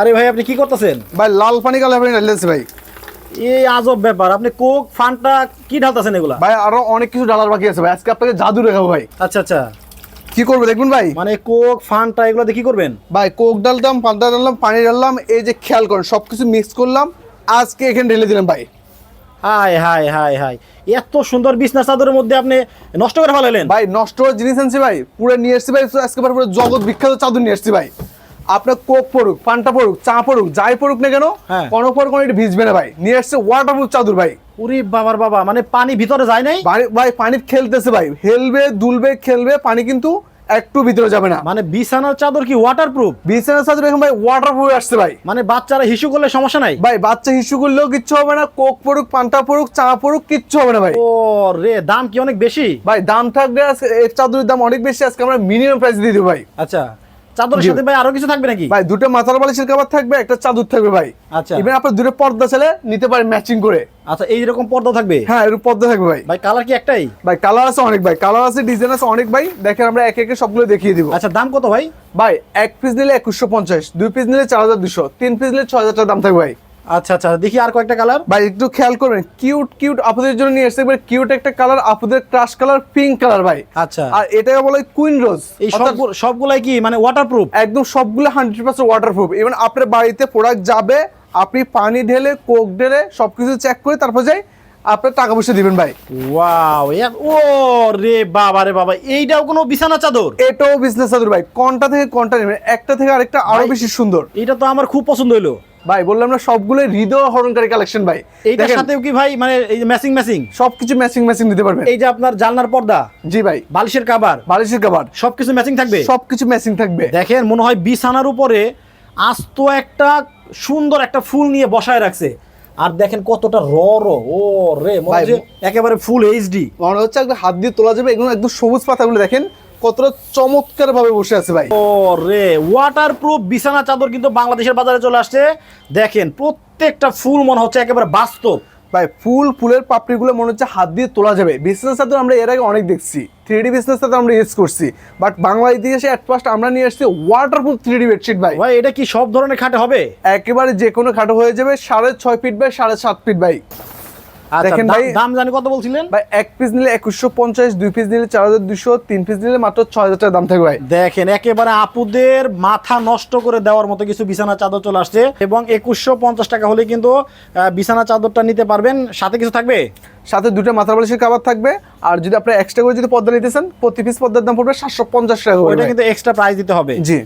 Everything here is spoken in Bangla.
আরে ভাই আপনি কি করতেছেন? ভাই লাল পানি কালো পানি ঢালতেছি ভাই। এই আজব ব্যাপার আপনি কোক ফান্টা কি ঢালতেছেন এগুলা? ভাই আরও অনেক কিছু ডালার বাকি আছে ভাই। আজকে আপনাকে জাদু দেখাবো ভাই। আচ্ছা আচ্ছা। কি করব দেখবেন ভাই? মানে কোক ফান্টা এগুলো দিয়ে কি করবেন? ভাই কোক ডালতাম পান্তা ডাললাম পানি ডাললাম এই যে খেয়াল করেন সবকিছু মিক্স করলাম আজকে এখানে ঢেলে দিলাম ভাই। হাই হাই হাই হাই এত সুন্দর বিছনা চাদরের মধ্যে আপনি নষ্ট করে ফেলালেন। ভাই নষ্ট জিনিস আনছি ভাই পুরো নিয়ে এসছি ভাই আজকে পুরো জগৎ বিখ্যাত চাদর নিয়ে এসছি ভাই। আপনার কোক পড়ুক পান্তা পড়ুক চা পড়ুক যাই পড়ুক না কেন হ্যাঁ। কোনো পর কোনো এটা ভিজবে না ভাই। নিয়ে এসছে ওয়াটারপ্রুফ চাদর ভাই। উরি বাবার বাবা মানে পানি ভিতরে যায় নাই? ভাই- ভাই পানি খেলতেছে ভাই। হেলবে দুলবে খেলবে পানি কিন্তু একটু ভিতরে যাবে না। মানে বিছানার চাদর কি ওয়াটারপ্রুফ বিছানার চাদর এখন ভাই ওয়াটারপ্রুফ আসছে ভাই। মানে বাচ্চারা হিসু করলে সমস্যা নাই? ভাই বাচ্চা হিসু করলেও কিচ্ছু হবে না কোক পড়ুক পান্তা পড়ুক চা পড়ুক কিচ্ছু হবে না ভাই। ও রে দাম কি অনেক বেশি? ভাই দাম থাকবে এর চাদরের দাম অনেক বেশি আজকে আমরা মিনিমাম প্রাইস দিয়ে দেবো ভাই। আচ্ছা। চাদরের সাথে ভাই আরও কিছু থাকবে নাকি? ভাই দুটো মাথার বালিশের থাকবে একটা চাদর থাকবে ভাই। আচ্ছা। ইভেন দুটো পর্দা ছেলে নিতে পারেন ম্যাচিং করে। আচ্ছা এই রকম পর্দা থাকবে? হ্যাঁ এরকম পর্দা থাকবে ভাই। ভাই কালার কি একটাই? ভাই কালার আছে অনেক ভাই কালার আছে ডিজাইন আছে অনেক ভাই। দেখেন আমরা একে একে সবগুলো দেখিয়ে দিব। আচ্ছা দাম কত ভাই? ভাই এক পিস নিলে একুশশো পঞ্চাশ দুই পিস নিলে চার হাজার দুশো তিন পিস নিলে ছয় হাজার টাকা দাম থাকবে ভাই। আচ্ছা আচ্ছা দেখি আর কয়েকটা কালার ভাই একটু খেয়াল করবেন কিউট কিউট আপুদের জন্য নিয়ে এসেছে কিউট একটা কালার আপুদের ক্রাশ কালার পিঙ্ক কালার ভাই। আচ্ছা। আর এটাকে বলে কুইন রোজ এই সব সবগুলাই কি মানে ওয়াটারপ্রুফ একদম সবগুলো হান্ড্রেড পার্সেন্ট ওয়াটারপ্রুফ ইভেন আপনার বাড়িতে প্রোডাক্ট যাবে আপনি পানি ঢেলে কোক ঢেলে সবকিছু চেক করে তারপর যাই আপনার টাকা পয়সা দিবেন ভাই। ওয়াও ও রে বাবা রে বাবা এইটাও কোনো বিছানা চাদর? এটাও বিজনেস চাদর ভাই। কোনটা থেকে কোনটা নেবেন? একটা থেকে আরেকটা আরও বেশি সুন্দর। এটা তো আমার খুব পছন্দ হইল। ভাই বললাম না সবগুলো হৃদয় হরণকারী কালেকশন ভাই। এইটার সাথেও কি ভাই মানে এই যে ম্যাচিং ম্যাচিং সবকিছু ম্যাচিং ম্যাচিং দিতে পারবেন। এই যে আপনার জানলার পর্দা জি ভাই। বালিশের কাবার বালিশের কাবার সবকিছু ম্যাচিং থাকবে? সবকিছু ম্যাচিং থাকবে। দেখেন মনে হয় বিছানার উপরে আস্ত একটা সুন্দর একটা ফুল নিয়ে বসায় রাখছে। আর দেখেন কতটা র র ও রে মনে হচ্ছে একেবারে ফুল এইচডি মনে হচ্ছে একদম হাত দিয়ে তোলা যাবে এগুলো একদম সবুজ পাতাগুলো দেখেন। কতটা চমৎকার ভাবে বসে আছে ভাই। ও রে ওয়াটারপ্রুফ বিছানা চাদর কিন্তু বাংলাদেশের বাজারে চলে আসছে। দেখেন প্রত্যেকটা ফুল মনে হচ্ছে একেবারে বাস্তব। ভাই ফুল ফুলের পাপড়িগুলো মনে হচ্ছে হাত দিয়ে তোলা যাবে। বিজনেস চাদর আমরা এর আগে অনেক দেখছি। থ্রি ডি বিজনেস চাদর আমরা ইউজ করছি। বাট বাংলা ইতিহাসে অ্যাট ফার্স্ট আমরা নিয়ে আসছি ওয়াটারপ্রুফ থ্রি ডি বেডশিট ভাই। ভাই এটা কি সব ধরনের খাটে হবে? একেবারে যে কোনো খাটো হয়ে যাবে সাড়ে ছয় ফিট বাই সাড়ে সাত ফিট আচ্ছা দেখেন ভাই- দাম জানি কত বলছিলেন? ভাই এক পিস নিলে একুশশো পঞ্চাশ দুই পিস নিলে চার হাজার দুশো তিন পিস নিলে মাত্র ছয় হাজার টাকা দাম থাকবে ভাই। দেখেন একেবারে আপুদের মাথা নষ্ট করে দেওয়ার মতো কিছু বিছানা চাদর চলে আসছে এবং একুশশো পঞ্চাশ টাকা হলে কিন্তু বিছানা চাদরটা নিতে পারবেন। সাথে কিছু থাকবে? সাথে দুটো মাথার বালিশের কাবার থাকবে। আর যদি আপনার এক্সট্রা করে যদি পর্দা নিতে চান প্রতি পিস পর্দার দাম পড়বে সাতশো পঞ্চাশ টাকা ওইটা কিন্তু এক্সট্রা প্রাইস দিতে হবে। জি।